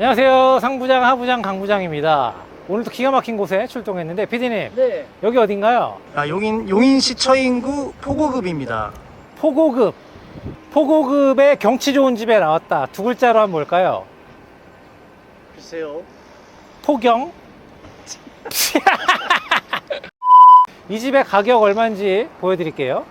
안녕하세요. 상부장, 하부장, 강부장입니다. 오늘도 기가 막힌 곳에 출동했는데, 피디님, 네. 여기 어딘가요? 아, 용인, 용인시 처인구 포고급입니다. 포고급. 포고급의 경치 좋은 집에 나왔다. 두 글자로 하면 뭘까요? 글쎄요. 포경? 이 집의 가격 얼마인지 보여드릴게요.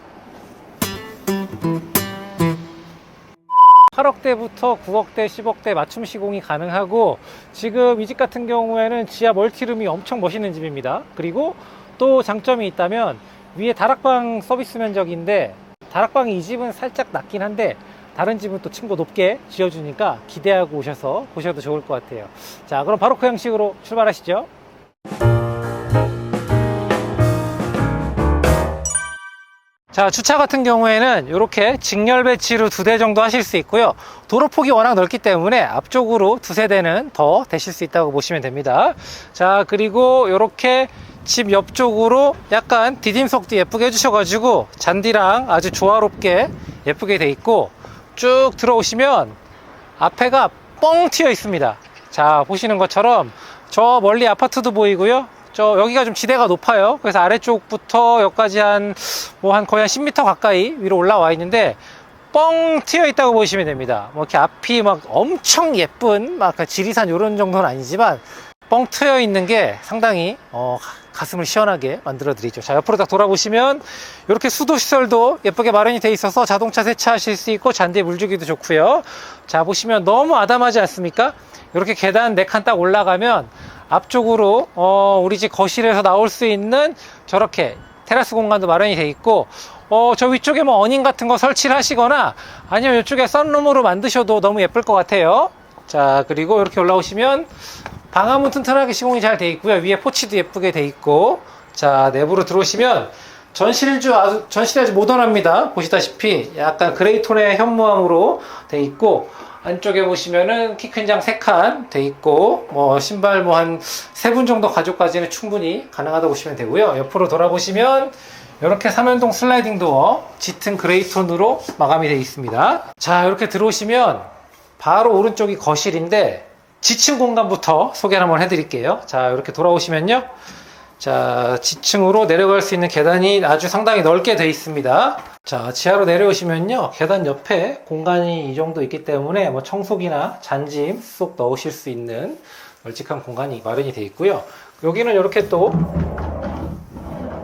8억대부터 9억대, 10억대 맞춤 시공이 가능하고 지금 이 집 같은 경우에는 지하 멀티룸이 엄청 멋있는 집입니다. 그리고 또 장점이 있다면 위에 다락방 서비스 면적인데 다락방이 이 집은 살짝 낮긴 한데 다른 집은 또 층고 높게 지어주니까 기대하고 오셔서 보셔도 좋을 것 같아요. 자, 그럼 바로 그 형식으로 출발하시죠. 자, 주차 같은 경우에는 이렇게 직렬 배치로 두 대 정도 하실 수 있고요. 도로 폭이 워낙 넓기 때문에 앞쪽으로 두세 대는 더 되실 수 있다고 보시면 됩니다. 자, 그리고 이렇게 집 옆쪽으로 약간 디딤석도 예쁘게 해주셔가지고 잔디랑 아주 조화롭게 예쁘게 돼 있고 쭉 들어오시면 앞에가 뻥 튀어 있습니다. 자, 보시는 것처럼 저 멀리 아파트도 보이고요. 저 여기가 좀 지대가 높아요. 그래서 아래쪽부터 여기까지 한 뭐 한 거의 한 10m 가까이 위로 올라와 있는데 뻥 튀어 있다고 보시면 됩니다. 뭐 이렇게 앞이 막 엄청 예쁜 막그 지리산 이런 정도는 아니지만 뻥 트여 있는 게 상당히 어, 가슴을 시원하게 만들어 드리죠. 자, 옆으로 딱 돌아보시면 이렇게 수도 시설도 예쁘게 마련이 돼 있어서 자동차 세차하실 수 있고 잔디에 물 주기도 좋고요. 자, 보시면 너무 아담하지 않습니까? 이렇게 계단 네 칸 딱 올라가면 앞쪽으로 어, 우리 집 거실에서 나올 수 있는 저렇게 테라스 공간도 마련이 돼 있고 어, 저 위쪽에 뭐 어닝 같은 거 설치를 하시거나 아니면 이쪽에 썬룸으로 만드셔도 너무 예쁠 것 같아요. 자, 그리고 이렇게 올라오시면 방화문 튼튼하게 시공이 잘 돼 있고요. 위에 포치도 예쁘게 돼 있고 자, 내부로 들어오시면 전실주 아주 전실이 아주 모던합니다. 보시다시피 약간 그레이 톤의 현무암으로 돼 있고 안쪽에 보시면은 키 큰 장 3칸 돼 있고 뭐 신발 뭐한세분 정도 가족까지는 충분히 가능하다고 보시면 되고요. 옆으로 돌아보시면 이렇게 삼연동 슬라이딩 도어 짙은 그레이 톤으로 마감이 되어 있습니다. 자, 이렇게 들어오시면 바로 오른쪽이 거실인데 지층 공간부터 소개를 한번 해드릴게요. 자, 이렇게 돌아오시면요. 자, 지층으로 내려갈 수 있는 계단이 아주 상당히 넓게 되어 있습니다. 자, 지하로 내려오시면요. 계단 옆에 공간이 이 정도 있기 때문에 뭐 청소기나 잔짐 쏙 넣으실 수 있는 널찍한 공간이 마련이 되어 있고요. 여기는 이렇게 또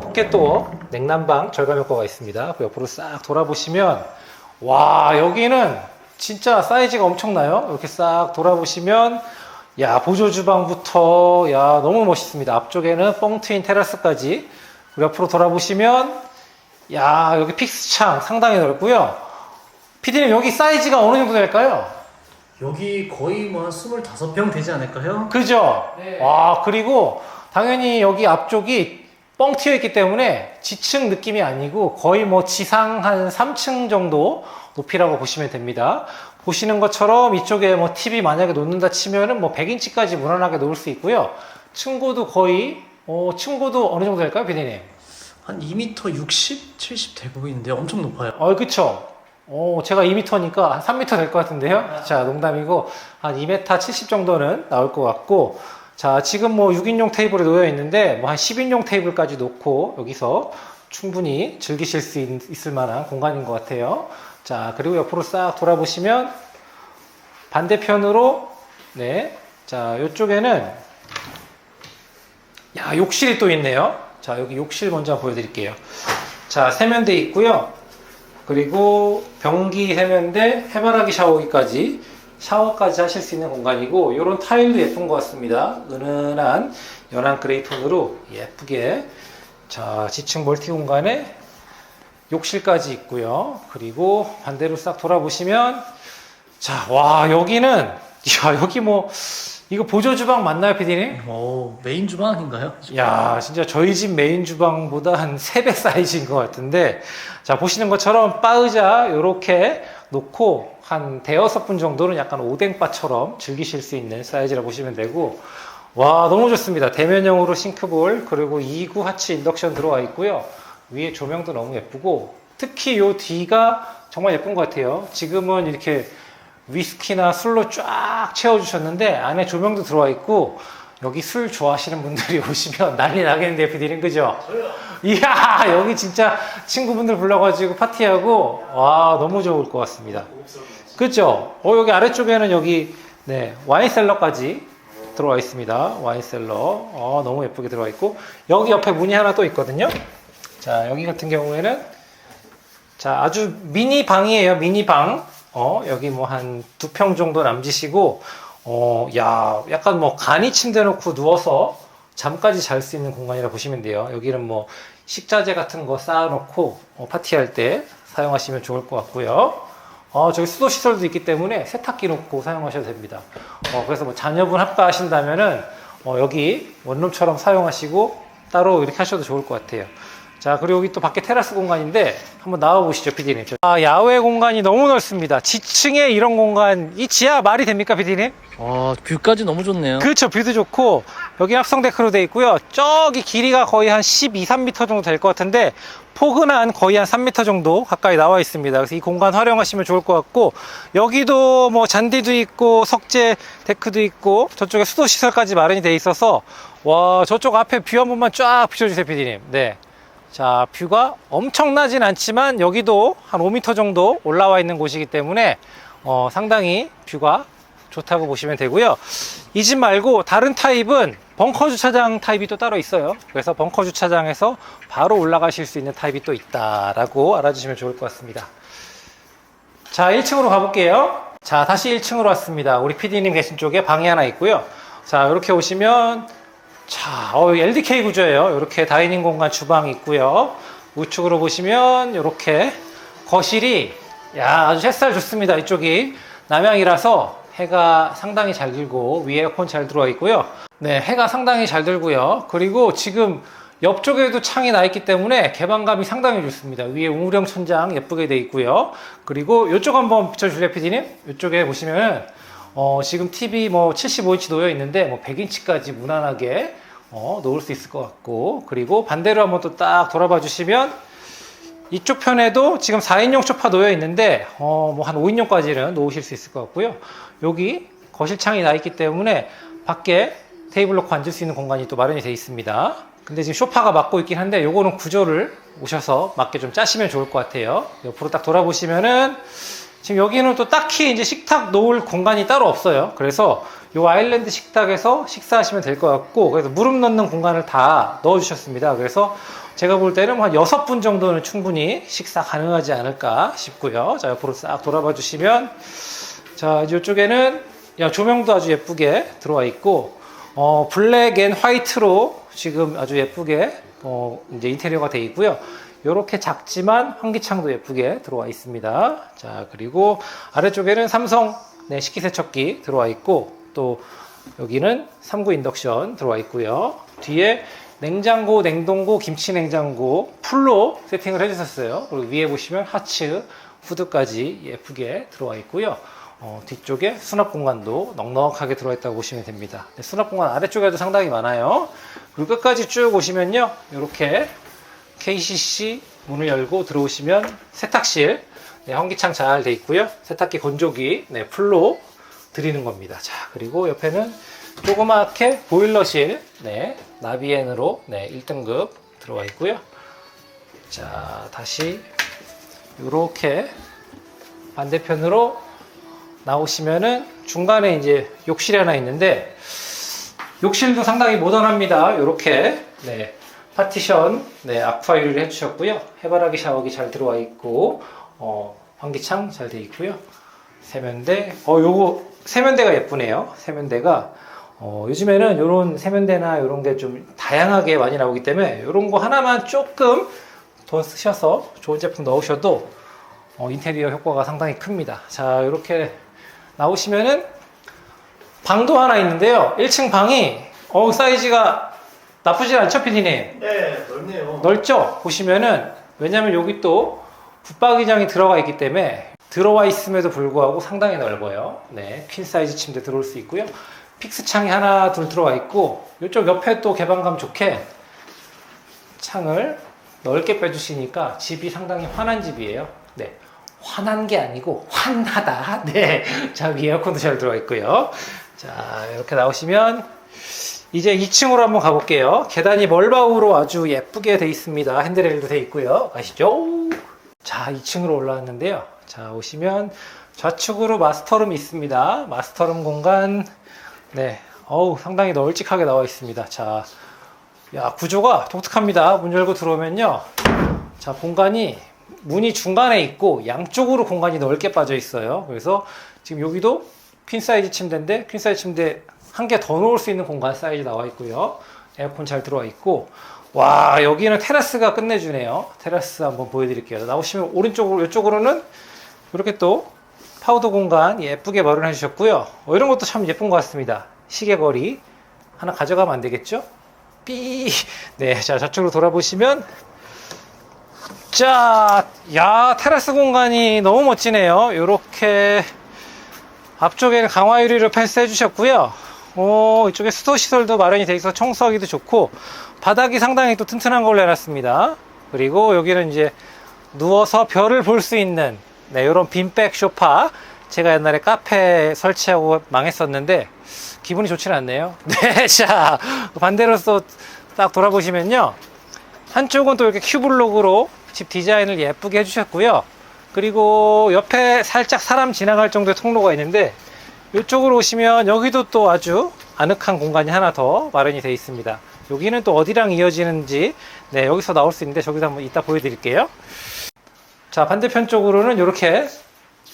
포켓도어 냉난방 절감 효과가 있습니다. 그 옆으로 싹 돌아보시면 와 여기는 진짜 사이즈가 엄청나요. 이렇게 싹 돌아보시면 야 보조 주방부터 야 너무 멋있습니다. 앞쪽에는 뻥 트인 테라스까지 그리고 옆으로 돌아보시면 야 여기 픽스 창 상당히 넓고요. 피디님 여기 사이즈가 어느 정도 될까요? 여기 거의 뭐한 25평 되지 않을까요? 그죠? 네. 와, 그리고 당연히 여기 앞쪽이 뻥 튀어 있기 때문에 지층 느낌이 아니고 거의 뭐 지상 한 3층 정도 높이라고 보시면 됩니다. 보시는 것처럼 이쪽에 뭐 TV 만약에 놓는다 치면은 뭐 100인치까지 무난하게 놓을 수 있고요. 층고도 거의, 어, 층고도 어느 정도 될까요, 비디님? 한 2m 60, 70 돼 보이는데 엄청 높아요. 어, 그쵸. 어, 제가 2m니까 한 3m 될 것 같은데요? 자, 농담이고, 한 2m 70 정도는 나올 것 같고, 자, 지금 뭐 6인용 테이블에 놓여 있는데, 뭐 한 10인용 테이블까지 놓고, 여기서 충분히 즐기실 수 있, 있을 만한 공간인 것 같아요. 자, 그리고 옆으로 싹 돌아보시면, 반대편으로, 네. 자, 이쪽에는, 야, 욕실이 또 있네요. 자, 여기 욕실 먼저 보여드릴게요. 자, 세면대 있고요. 그리고 변기 세면대, 해바라기 샤워기까지 샤워까지 하실 수 있는 공간이고 이런 타일도 예쁜 것 같습니다. 은은한 연한 그레이 톤으로 예쁘게 자 지층 멀티 공간에 욕실까지 있고요. 그리고 반대로 싹 돌아보시면 자 와 여기는 야 여기 뭐 이거 보조 주방 맞나요, 피디님? 오, 메인 주방인가요? 야, 진짜 저희 집 메인 주방보다 한 3배 사이즈인 것 같은데, 자, 보시는 것처럼 바의자 요렇게 놓고 한 대여섯 분 정도는 약간 오뎅바처럼 즐기실 수 있는 사이즈라 보시면 되고, 와, 너무 좋습니다. 대면형으로 싱크볼, 그리고 2구 하치 인덕션 들어와 있고요. 위에 조명도 너무 예쁘고, 특히 요 뒤가 정말 예쁜 것 같아요. 지금은 이렇게 위스키나 술로 쫙 채워주셨는데 안에 조명도 들어와 있고 여기 술 좋아하시는 분들이 오시면 난리 나겠는데 피디님 그죠? 이야 여기 진짜 친구분들 불러가지고 파티하고 와 너무 좋을 것 같습니다. 그죠? 어 여기 아래쪽에는 여기 네 와인 셀러까지 들어와 있습니다. 와인 셀러 어 너무 예쁘게 들어와 있고 여기 옆에 문이 하나 또 있거든요. 자 여기 같은 경우에는 자 아주 미니 방이에요. 미니 방. 어 여기 뭐 한 두 평 정도 남짓이고 어 야 약간 뭐 간이 침대 놓고 누워서 잠까지 잘 수 있는 공간이라 보시면 돼요. 여기는 뭐 식자재 같은 거 쌓아놓고 어, 파티할 때 사용하시면 좋을 것 같고요. 어, 저기 수도 시설도 있기 때문에 세탁기 놓고 사용하셔도 됩니다. 어, 그래서 뭐 자녀분 합가하신다면은 어, 여기 원룸처럼 사용하시고 따로 이렇게 하셔도 좋을 것 같아요. 자, 그리고 여기 또 밖에 테라스 공간인데 한번 나와 보시죠, PD님. 아, 야외 공간이 너무 넓습니다. 지층에 이런 공간, 이 지하 말이 됩니까, PD님? 와, 뷰까지 너무 좋네요. 그렇죠. 뷰도 좋고 여기 합성 데크로 돼 있고요. 저기 길이가 거의 한 12, 3m 정도 될 것 같은데 폭은 거의 한 3m 정도 가까이 나와 있습니다. 그래서 이 공간 활용하시면 좋을 것 같고 여기도 뭐 잔디도 있고 석재 데크도 있고 저쪽에 수도 시설까지 마련이 돼 있어서 와 저쪽 앞에 뷰 한 번만 쫙 비춰주세요, PD님. 네. 자, 뷰가 엄청나진 않지만 여기도 한 5m 정도 올라와 있는 곳이기 때문에 어, 상당히 뷰가 좋다고 보시면 되고요. 이 집 말고 다른 타입은 벙커 주차장 타입이 또 따로 있어요. 그래서 벙커 주차장에서 바로 올라가실 수 있는 타입이 또 있다라고 알아주시면 좋을 것 같습니다. 자, 1층으로 가볼게요. 자, 다시 1층으로 왔습니다. 우리 PD님 계신 쪽에 방이 하나 있고요. 자, 이렇게 오시면 자, 어, LDK 구조예요. 이렇게 다이닝 공간 주방이 있고요. 우측으로 보시면 이렇게 거실이 야 아주 햇살 좋습니다. 이쪽이 남향이라서 해가 상당히 잘 들고 위에 에어컨 잘 들어와 있고요. 네, 해가 상당히 잘 들고요. 그리고 지금 옆쪽에도 창이 나 있기 때문에 개방감이 상당히 좋습니다. 위에 우물형 천장 예쁘게 돼 있고요. 그리고 이쪽 한번 비춰주실래요, PD님? 이쪽에 보시면 어, 지금 TV 뭐 75인치 놓여 있는데 뭐 100인치까지 무난하게 어, 놓을 수 있을 것 같고 그리고 반대로 한번 또 딱 돌아봐 주시면 이쪽 편에도 지금 4인용 소파 놓여 있는데 어, 뭐 한 5인용까지는 놓으실 수 있을 것 같고요. 여기 거실창이 나 있기 때문에 밖에 테이블 놓고 앉을 수 있는 공간이 또 마련이 되어 있습니다. 근데 지금 소파가 막고 있긴 한데 요거는 구조를 오셔서 맞게 좀 짜시면 좋을 것 같아요. 옆으로 딱 돌아보시면은 지금 여기는 또 딱히 이제 식탁 놓을 공간이 따로 없어요. 그래서 요 아일랜드 식탁에서 식사하시면 될 것 같고, 그래서 무릎 넣는 공간을 다 넣어 주셨습니다. 그래서 제가 볼 때는 한 여섯 분 정도는 충분히 식사 가능하지 않을까 싶고요. 자, 옆으로 싹 돌아봐 주시면, 자, 이쪽에는 야, 조명도 아주 예쁘게 들어와 있고, 어, 블랙 앤 화이트로 지금 아주 예쁘게 어, 이제 인테리어가 되어 있고요. 이렇게 작지만 환기창도 예쁘게 들어와 있습니다. 자, 그리고 아래쪽에는 삼성 네, 식기세척기 들어와 있고 또 여기는 3구 인덕션 들어와 있고요. 뒤에 냉장고, 냉동고, 김치 냉장고 풀로 세팅을 해주셨어요. 그리고 위에 보시면 하츠, 후드까지 예쁘게 들어와 있고요. 어, 뒤쪽에 수납 공간도 넉넉하게 들어와 있다고 보시면 됩니다. 네, 수납 공간 아래쪽에도 상당히 많아요. 그리고 끝까지 쭉 오시면요. 이렇게 KCC 문을 열고 들어오시면 세탁실 네, 환기창 잘 돼 있고요. 세탁기 건조기 네, 풀로 드리는 겁니다. 자 그리고 옆에는 조그맣게 보일러실 네, 나비엔으로 네, 1등급 들어와 있고요. 자 다시 이렇게 반대편으로 나오시면은 중간에 이제 욕실이 하나 있는데 욕실도 상당히 모던합니다. 이렇게 네, 파티션 네, 아쿠아 유리를 해주셨고요. 해바라기 샤워기 잘 들어와 있고 어, 환기창 잘 돼 있고요. 세면대 어 요거 세면대가 예쁘네요. 세면대가 어, 요즘에는 이런 세면대나 이런 게 좀 다양하게 많이 나오기 때문에 이런 거 하나만 조금 더 쓰셔서 좋은 제품 넣으셔도 어, 인테리어 효과가 상당히 큽니다. 자 이렇게 나오시면은 방도 하나 있는데요. 1층 방이 어 사이즈가 나쁘지 않죠, 피디님? 네, 넓네요. 넓죠? 보시면은 왜냐면 여기 또 붙박이장이 들어가 있기 때문에 들어와 있음에도 불구하고 상당히 넓어요. 네, 퀸 사이즈 침대 들어올 수 있고요. 픽스 창이 하나 둘 들어와 있고 이쪽 옆에 또 개방감 좋게 창을 넓게 빼주시니까 집이 상당히 환한 집이에요. 네, 환한 게 아니고 환하다. 네. 자, 위에 에어컨도 잘 들어가 있고요. 자, 이렇게 나오시면 이제 2층으로 한번 가볼게요. 계단이 멀바우로 아주 예쁘게 돼 있습니다. 핸드레일도 돼 있고요. 아시죠? 자, 2층으로 올라왔는데요. 자, 오시면 좌측으로 마스터룸이 있습니다. 마스터룸 공간, 네. 어우, 상당히 널찍하게 나와 있습니다. 자, 야, 구조가 독특합니다. 문 열고 들어오면요. 자, 공간이 문이 중간에 있고 양쪽으로 공간이 넓게 빠져 있어요. 그래서 지금 여기도 퀸 사이즈 침대인데 퀸 사이즈 침대 한 개 더 놓을 수 있는 공간 사이즈 나와 있고요. 에어컨 잘 들어와 있고 와 여기는 테라스가 끝내주네요. 테라스 한번 보여드릴게요. 나오시면 오른쪽으로 이쪽으로는 이렇게 또 파우더 공간 예쁘게 마련해 주셨고요. 어, 이런 것도 참 예쁜 것 같습니다. 시계거리 하나 가져가면 안 되겠죠? 삐. 네, 자 저쪽으로 돌아보시면 자, 야 테라스 공간이 너무 멋지네요. 이렇게 앞쪽에는 강화 유리로 펜스 해 주셨고요. 오, 이쪽에 수도 시설도 마련이 돼 있어서 청소하기도 좋고 바닥이 상당히 또 튼튼한 걸로 해놨습니다. 그리고 여기는 이제 누워서 별을 볼 수 있는 네, 이런 빈백 쇼파. 제가 옛날에 카페 설치하고 망했었는데 기분이 좋지는 않네요. 네, 자 반대로 또딱 돌아보시면요. 한쪽은 또 이렇게 큐블록으로 집 디자인을 예쁘게 해주셨고요. 그리고 옆에 살짝 사람 지나갈 정도의 통로가 있는데 이쪽으로 오시면 여기도 또 아주 아늑한 공간이 하나 더 마련이 되어 있습니다. 여기는 또 어디랑 이어지는지 네, 여기서 나올 수 있는데 저기서 한번 이따 보여드릴게요. 자 반대편 쪽으로는 이렇게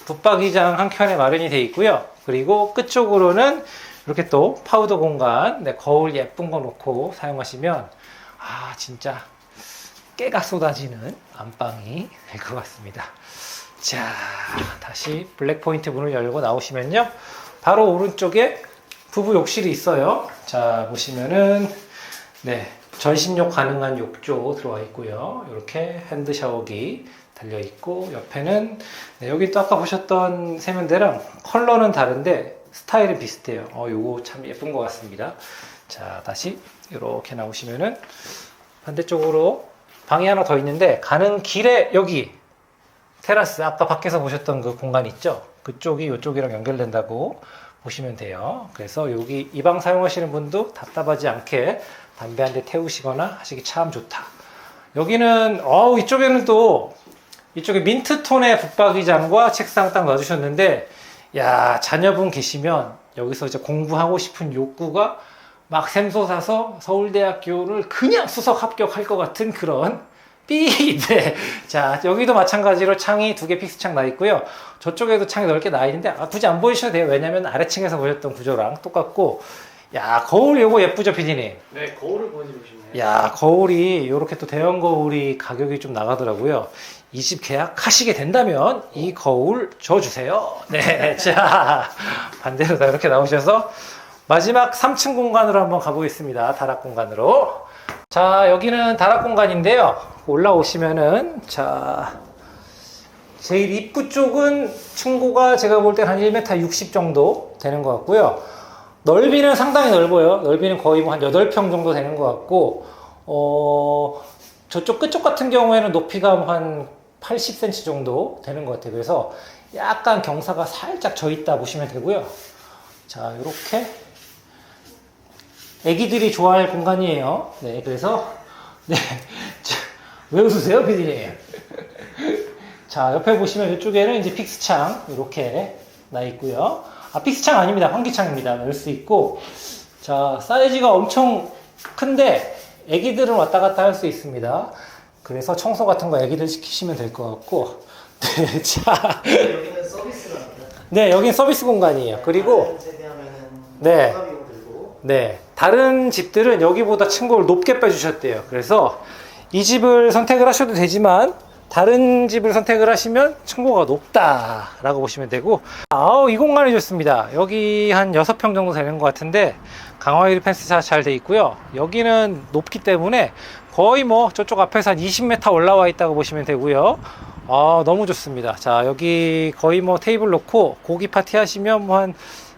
붙박이장 한 켠에 마련이 되어 있고요. 그리고 끝쪽으로는 이렇게 또 파우더 공간, 네, 거울 예쁜 거 놓고 사용하시면 아 진짜 깨가 쏟아지는 안방이 될 것 같습니다. 자, 다시 블랙 포인트 문을 열고 나오시면요. 바로 오른쪽에 부부 욕실이 있어요. 자, 보시면은, 네, 전신욕 가능한 욕조 들어와 있고요. 이렇게 핸드 샤워기 달려 있고, 옆에는, 네, 여기 또 아까 보셨던 세면대랑 컬러는 다른데 스타일은 비슷해요. 어, 요거 참 예쁜 것 같습니다. 자, 다시 이렇게 나오시면은 반대쪽으로 방이 하나 더 있는데 가는 길에 여기 테라스 아까 밖에서 보셨던 그 공간 있죠? 그쪽이 이쪽이랑 연결된다고 보시면 돼요. 그래서 여기 이 방 사용하시는 분도 답답하지 않게 담배 한 대 태우시거나 하시기 참 좋다. 여기는 어우 이쪽에는 또 이쪽에 민트 톤의 붙박이장과 책상 딱 놔주셨는데 야 자녀분 계시면 여기서 이제 공부하고 싶은 욕구가 막 샘솟아서 서울대학교를 그냥 수석 합격할 것 같은 그런 삐! 네. 자, 여기도 마찬가지로 창이 두 개 픽스창 나 있고요. 저쪽에도 창이 넓게 나 있는데, 아, 굳이 안 보이셔도 돼요. 왜냐면 아래층에서 보셨던 구조랑 똑같고, 야, 거울 요거 예쁘죠, 피디님? 네, 거울을 보여주고 싶네요. 야, 거울이, 요렇게 또 대형 거울이 가격이 좀 나가더라고요. 이 집 계약하시게 된다면 이 거울 줘주세요. 네. 자, 반대로 다 이렇게 나오셔서 마지막 3층 공간으로 한번 가보겠습니다. 다락 공간으로. 자, 여기는 다락 공간인데요. 올라오시면은, 자, 제일 입구 쪽은 층고가 제가 볼땐한 1m 60 정도 되는 것 같고요. 넓이는 상당히 넓어요. 넓이는 거의 뭐 한 8평 정도 되는 것 같고, 어, 저쪽 끝쪽 같은 경우에는 높이가 뭐한 80cm 정도 되는 것 같아요. 그래서 약간 경사가 살짝 져 있다 보시면 되고요. 자, 이렇게 애기들이 좋아할 공간이에요. 네, 그래서 네, 자, 왜 웃으세요, 피디님? 자, 옆에 보시면 이쪽에는 이제 픽스창 이렇게 나 있고요. 아, 픽스창 아닙니다. 환기창입니다. 넣을 수 있고, 자, 사이즈가 엄청 큰데 애기들은 왔다 갔다 할 수 있습니다. 그래서 청소 같은 거 애기들 시키시면 될 것 같고, 네, 자, 여기는 서비스가 네, 여긴 서비스 공간이에요. 그리고 네. 네. 다른 집들은 여기보다 층고를 높게 빼주셨대요. 그래서 이 집을 선택을 하셔도 되지만 다른 집을 선택을 하시면 층고가 높다라고 보시면 되고 아우 이 공간이 좋습니다. 여기 한 6평 정도 되는 것 같은데 강화유리 펜스가 잘 돼 있고요. 여기는 높기 때문에 거의 뭐 저쪽 앞에서 한 20m 올라와 있다고 보시면 되고요. 아 너무 좋습니다. 자 여기 거의 뭐 테이블 놓고 고기 파티 하시면 뭐 한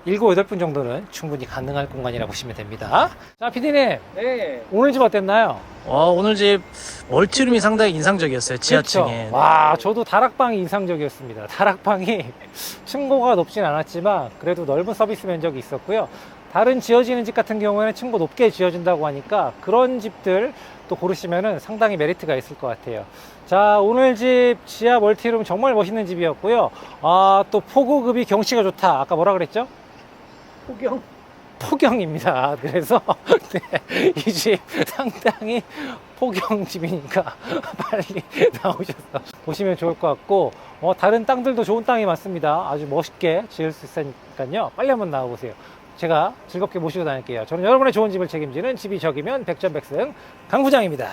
일곱 여덟 분 정도는 충분히 가능할 공간이라 보시면 됩니다. 자, 피디님 네. 오늘 집 어땠나요? 와, 오늘 집 멀티룸이 상당히 인상적이었어요. 지하층에. 그쵸? 와, 저도 다락방이 인상적이었습니다. 다락방이 층고가 높진 않았지만 그래도 넓은 서비스 면적이 있었고요. 다른 지어지는 집 같은 경우에는 층고 높게 지어진다고 하니까 그런 집들 또 고르시면은 상당히 메리트가 있을 것 같아요. 자, 오늘 집 지하 멀티룸 정말 멋있는 집이었고요. 아, 또 포고급이 경치가 좋다. 아까 뭐라 그랬죠? 포경. 포경입니다. 그래서 네, 이집 상당히 포경 집이니까 빨리 나오셔서 보시면 좋을 것 같고 어, 다른 땅들도 좋은 땅이 많습니다. 아주 멋있게 지을 수 있으니까요. 빨리 한번 나와보세요. 제가 즐겁게 모시고 다닐게요. 저는 여러분의 좋은 집을 책임지는 집이 적이면 백전백승 강부장입니다.